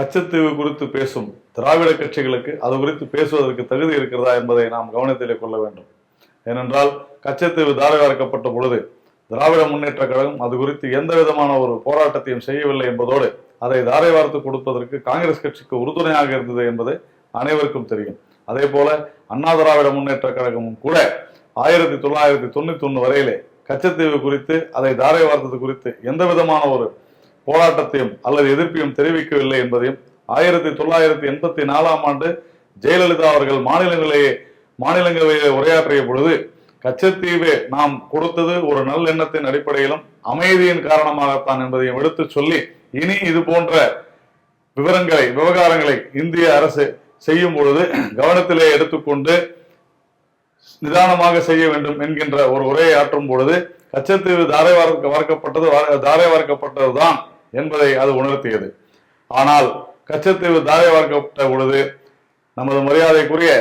கச்சத்தீவு குறித்து பேசும் திராவிட கட்சிகளுக்கு அது குறித்து பேசுவதற்கு தகுதி இருக்கிறதா என்பதை நாம் கவனத்திலே கொள்ள வேண்டும். ஏனென்றால் கச்சத்தீவு தாரவார்க்கப்பட்ட பொழுது திராவிட முன்னேற்ற கழகம் அது குறித்து எந்த விதமான ஒரு போராட்டத்தையும் செய்யவில்லை என்பதோடு அதை தாரை வார்த்து கொடுப்பதற்கு காங்கிரஸ் கட்சிக்கு உறுதுணையாக இருந்தது என்பது அனைவருக்கும் தெரியும். அதே போல அண்ணா திராவிட முன்னேற்ற கழகமும் கூட ஆயிரத்தி தொள்ளாயிரத்தி தொண்ணூத்தி ஒன்று வரையிலே கச்சத்தீவு குறித்து அதை தாரை வார்த்தது குறித்து எந்த விதமான ஒரு போராட்டத்தையும் அல்லது எதிர்ப்பையும் தெரிவிக்கவில்லை என்பதையும் ஆயிரத்தி தொள்ளாயிரத்தி எண்பத்தி நாலாம் ஆண்டு ஜெயலலிதா அவர்கள் மாநிலங்களிலேயே மாநிலங்களவையிலே உரையாற்றிய பொழுது கச்சத்தீவு நாம் கொடுத்தது ஒரு நல்லெண்ணத்தின் அடிப்படையிலும் அமைதியின் காரணமாகத்தான் என்பதையும் எடுத்து சொல்லி இனி இது போன்ற விவரங்களை விவகாரங்களை இந்திய அரசு செய்யும் பொழுது கவனத்திலே எடுத்துக்கொண்டு நிதானமாக செய்ய வேண்டும் என்கின்ற ஒரு உரையை ஆற்றும் பொழுது கச்சத்தீவு தாரை வார்க்க வார்க்கப்பட்டது தாரை வார்க்கப்பட்டதுதான் என்பதை அது உணர்த்தியது. ஆனால் கச்சத்தீவு தாரை வார்க்கப்பட்ட பொழுது நமது மரியாதைக்குரிய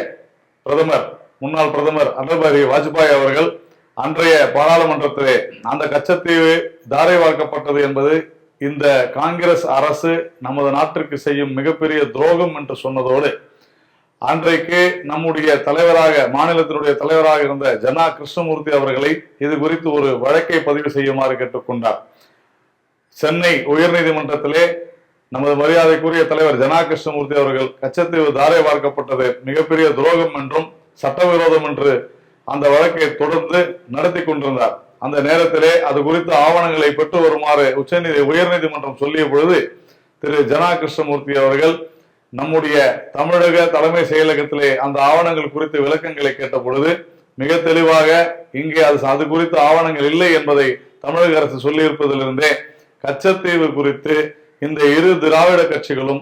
பிரதமர் முன்னாள் பிரதமர் அடல் பிஹாரி வாஜ்பாய் அவர்கள் அன்றைய பாராளுமன்றத்திலே அந்த கச்சத்தீவு தாரை வார்க்கப்பட்டது என்பது இந்த காங்கிரஸ் அரசு நமது நாட்டிற்கு செய்யும் மிகப்பெரிய துரோகம் என்று சொன்னதோடு அன்றைக்கு நம்முடைய தலைவராக மாநிலத்தினுடைய தலைவராக இருந்த ஜனா கிருஷ்ணமூர்த்தி அவர்களை இது குறித்து ஒரு வழக்கை பதிவு செய்யுமாறு கேட்டுக்கொண்டார். சென்னை உயர்நீதிமன்றத்திலே நமது மரியாதைக்குரிய தலைவர் ஜனா கிருஷ்ணமூர்த்தி அவர்கள் கச்சத்தீவு தாரை பார்க்கப்பட்டது மிகப்பெரிய துரோகம் என்றும் சட்டவிரோதம் என்று அந்த வழக்கை தொடர்ந்து நடத்தி கொண்டிருந்தார். அந்த நேரத்திலே அது குறித்த ஆவணங்களை பெற்று வருமாறு உச்சநீதி உயர்நீதிமன்றம் சொல்லிய பொழுது திரு ஜனா கிருஷ்ணமூர்த்தி அவர்கள் நம்முடைய தமிழக தலைமை செயலகத்திலே அந்த ஆவணங்கள் குறித்து விளக்கங்களை கேட்ட பொழுது மிக தெளிவாக இங்கே அது அது குறித்த ஆவணங்கள் இல்லை என்பதை தமிழக அரசு சொல்லியிருப்பதிலிருந்தே கச்சத்தீவு குறித்து இந்த இரு திராவிட கட்சிகளும்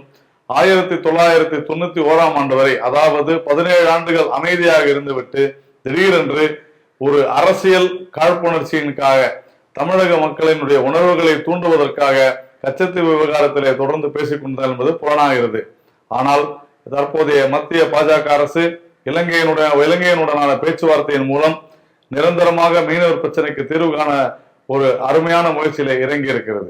ஆயிரத்தி தொள்ளாயிரத்தி தொண்ணூத்தி ஓராம் ஆண்டு வரை அதாவது பதினேழு ஆண்டுகள் அமைதியாக இருந்துவிட்டு திடீரென்று ஒரு அரசியல் காழ்ப்புணர்ச்சியினுக்காக தமிழக மக்களினுடைய உணர்வுகளை தூண்டுவதற்காக கச்சத்தீவு விவகாரத்திலே தொடர்ந்து பேசிக் என்பது புலனாகிறது. ஆனால் தற்போதைய மத்திய பாஜக அரசு இலங்கையினுடைய இலங்கையினுடனான பேச்சுவார்த்தையின் மூலம் நிரந்தரமாக மீனவர் பிரச்சனைக்கு தீர்வு காண ஒரு அருமையான முயற்சியில இறங்கி இருக்கிறது